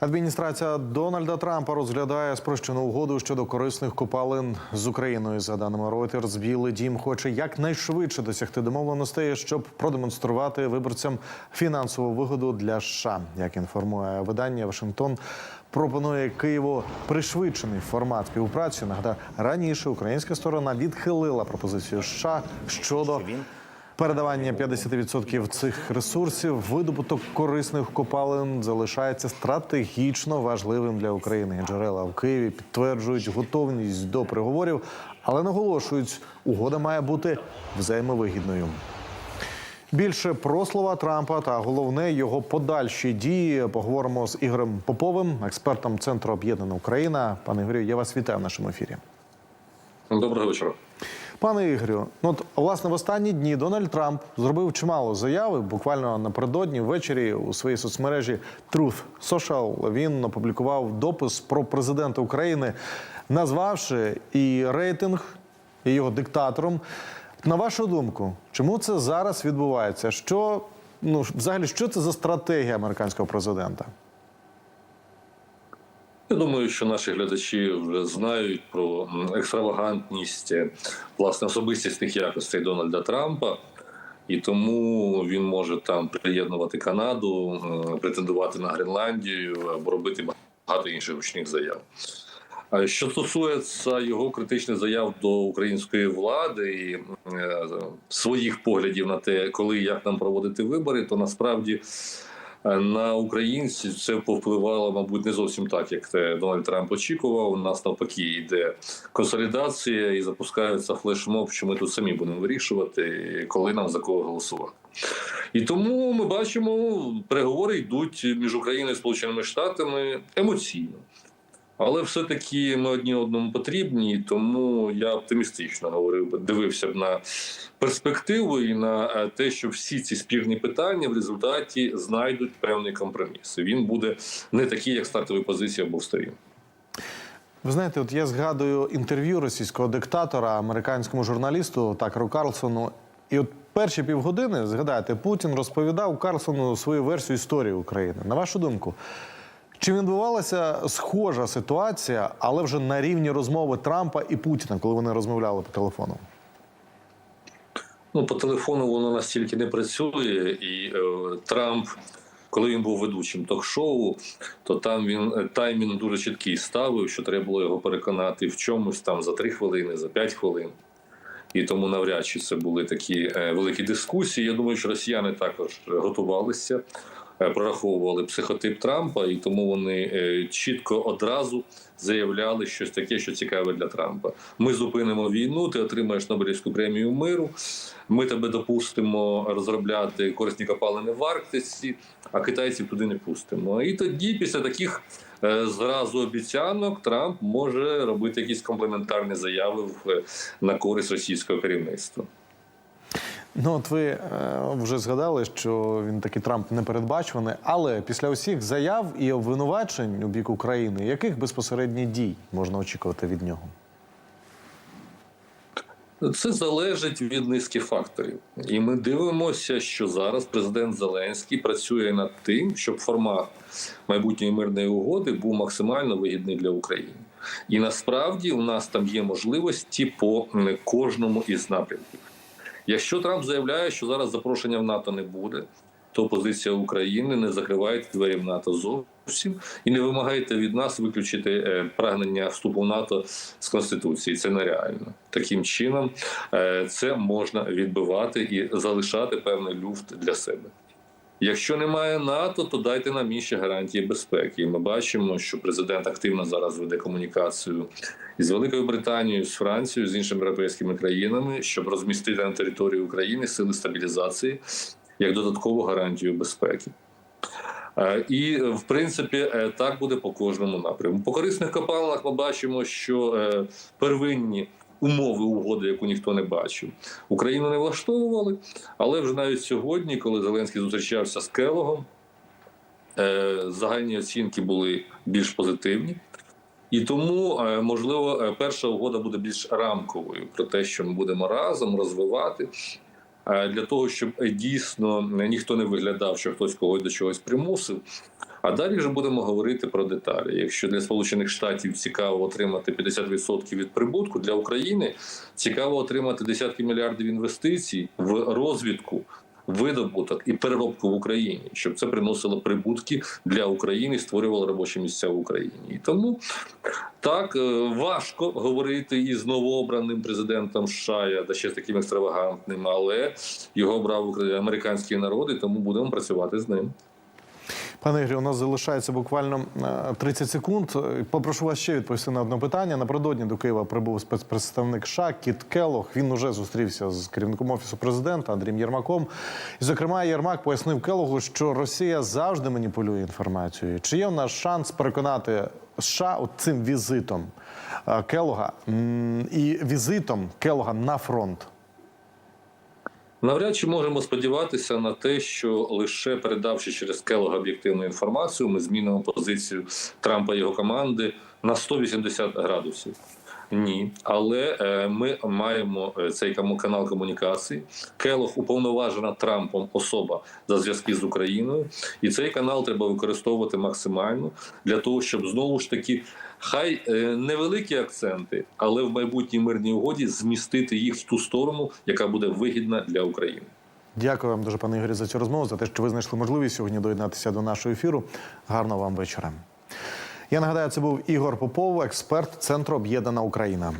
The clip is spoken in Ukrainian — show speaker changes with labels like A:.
A: Адміністрація Дональда Трампа розглядає спрощену угоду щодо корисних копалин з Україною. За даними Reuters, Білий Дім хоче якнайшвидше досягти домовленостей, щоб продемонструвати виборцям фінансову вигоду для США. Як інформує видання Вашингтон. Пропонує Києву пришвидшений формат співпраці. Нагадаю, раніше українська сторона відхилила пропозицію США щодо Передавання 50% цих ресурсів, видобуток корисних копалин залишається стратегічно важливим для України. Джерела в Києві підтверджують готовність до переговорів, але наголошують, угода має бути взаємовигідною. Більше про слова Трампа та головне його подальші дії поговоримо з Ігорем Поповим, експертом Центру Об'єднана Україна. Пане Ігорю, я вас вітаю в нашому ефірі.
B: Доброго вечора.
A: Пане Ігорю, ну от власне в останні дні Дональд Трамп зробив чимало заяви. Буквально напередодні ввечері у своїй соцмережі Truth Social він опублікував допис про президента України, назвавши і рейтинг, і його диктатором. На вашу думку, чому це зараз відбувається? Що ну взагалі що це за стратегія американського президента?
B: Я думаю, що наші глядачі вже знають про екстравагантність е, власне особистісних якостей Дональда Трампа, і тому він може там приєднувати Канаду, претендувати на Гренландію або робити багато інших гучних заяв. Що стосується його критичних заяв до української влади і е, своїх поглядів на те, коли і як нам проводити вибори, то насправді на українців це повпливало, мабуть, не зовсім так, як те Дональд Трамп очікував. У нас навпаки йде консолідація і запускається флешмоб, що ми тут самі будемо вирішувати, коли нам за кого голосувати. І тому ми бачимо, переговори йдуть між Україною і Сполученими Штатами емоційно. Але все-таки ми одні одному потрібні, тому я оптимістично говорив дивився б на перспективу і на е, те, що всі ці спірні питання в результаті знайдуть певний компроміс. І Він буде не такий, як стартові позиції обох сторін.
A: Ви знаєте, от я згадую інтерв'ю російського диктатора американському журналісту Такеру Карлсону. І от перші півгодини, згадайте, Путін розповідав Карлсону свою версію історії України. На вашу думку, чи відбувалася схожа ситуація, але вже на рівні розмови Трампа і Путіна, коли вони розмовляли по телефону?
B: Ну, по телефону воно настільки не працює, і е, Трамп, коли він був ведучим ток-шоу, то там він е, таймінг дуже чіткий ставив, що треба було його переконати в чомусь там за 3 хвилини, за 5 хвилин. І тому навряд чи це були такі е, великі дискусії. Я думаю, що росіяни також готувалися, прораховували психотип Трампа, і тому вони е, чітко одразу заявляли щось таке, що цікаве для Трампа. Ми зупинимо війну, ти отримаєш Нобелівську премію миру. Ми тебе допустимо розробляти корисні копалини в Арктиці, а китайців туди не пустимо. І тоді, після таких е, зразу обіцянок, Трамп може робити якісь комплементарні заяви в, на користь російського керівництва.
A: Ну, от ви е, вже згадали, що він такий Трамп непередбачуваний, але після усіх заяв і обвинувачень у бік України, яких безпосередньо дій можна очікувати від нього?
B: Це залежить від низки факторів, і ми дивимося, що зараз президент Зеленський працює над тим, щоб формат майбутньої мирної угоди був максимально вигідний для України. І насправді у нас там є можливості по кожному із напрямків. Якщо Трамп заявляє, що зараз запрошення в НАТО не буде, то позиція України не закриває двері в НАТО зовсім і не вимагайте від нас виключити е, прагнення вступу в НАТО з конституції. Це нереально. Таким чином е, це можна відбивати і залишати певний люфт для себе. Якщо немає НАТО, то дайте нам інші гарантії безпеки. І ми бачимо, що президент активно зараз веде комунікацію із Великою Британією, з Францією, з іншими європейськими країнами, щоб розмістити на території України сили стабілізації як додаткову гарантію безпеки. Е, І в принципі е, так буде по кожному напрямку. По корисних копалинах ми бачимо, що е, первинні умови угоди, яку ніхто не бачив, Україну не влаштовували. Але вже навіть сьогодні, коли Зеленський зустрічався з Келогом, е, загальні оцінки були більш позитивні. І тому, е, можливо, е, перша угода буде більш рамковою про те, що ми будемо разом розвивати. е, Для того щоб дійсно ніхто не виглядав, що хтось когось до чогось примусив, А далі вже будемо говорити про деталі. Якщо для Сполучених Штатів цікаво отримати 50% від прибутку, для України цікаво отримати десятки мільярдів інвестицій в розвідку. Видобуток і переробку в Україні, щоб це приносило прибутки для України, створювало робочі місця в Україні. І тому так е, важко говорити із новообраним президентом США, да ще з таким екстравагантним, але його брав американський народ, і тому будемо працювати з ним.
A: Пане Ігорі, у нас залишається буквально е, 30 секунд. Е, Попрошу вас ще відповісти на одне питання. Напередодні до Києва прибув спецпредставник США Кіт Келлог. Він уже зустрівся з керівником офісу президента Андрієм Єрмаком. І, зокрема, Єрмак пояснив Келлогу, що Росія завжди маніпулює інформацією. Чи є у нас шанс переконати США от цим візитом е, Келлога м, і візитом Келлога на фронт?
B: Навряд чи можемо сподіватися на те, що лише передавши через Келога об'єктивну інформацію, ми змінимо позицію Трампа і його команди на 180 градусів. Ні, але е, ми маємо е, цей канал комунікації. Келог уповноважена Трампом особа за зв'язки з Україною, і цей канал треба використовувати максимально для того, щоб знову ж таки хай е, невеликі акценти, але в майбутній мирній угоді змістити їх в ту сторону, яка буде вигідна для України.
A: Дякую вам дуже, пане Ігорі, за цю розмову, за те, що ви знайшли можливість сьогодні доєднатися до нашого ефіру. Гарного вам вечора. Я нагадаю, це був Ігор Попов, експерт Центру Об'єднана Україна.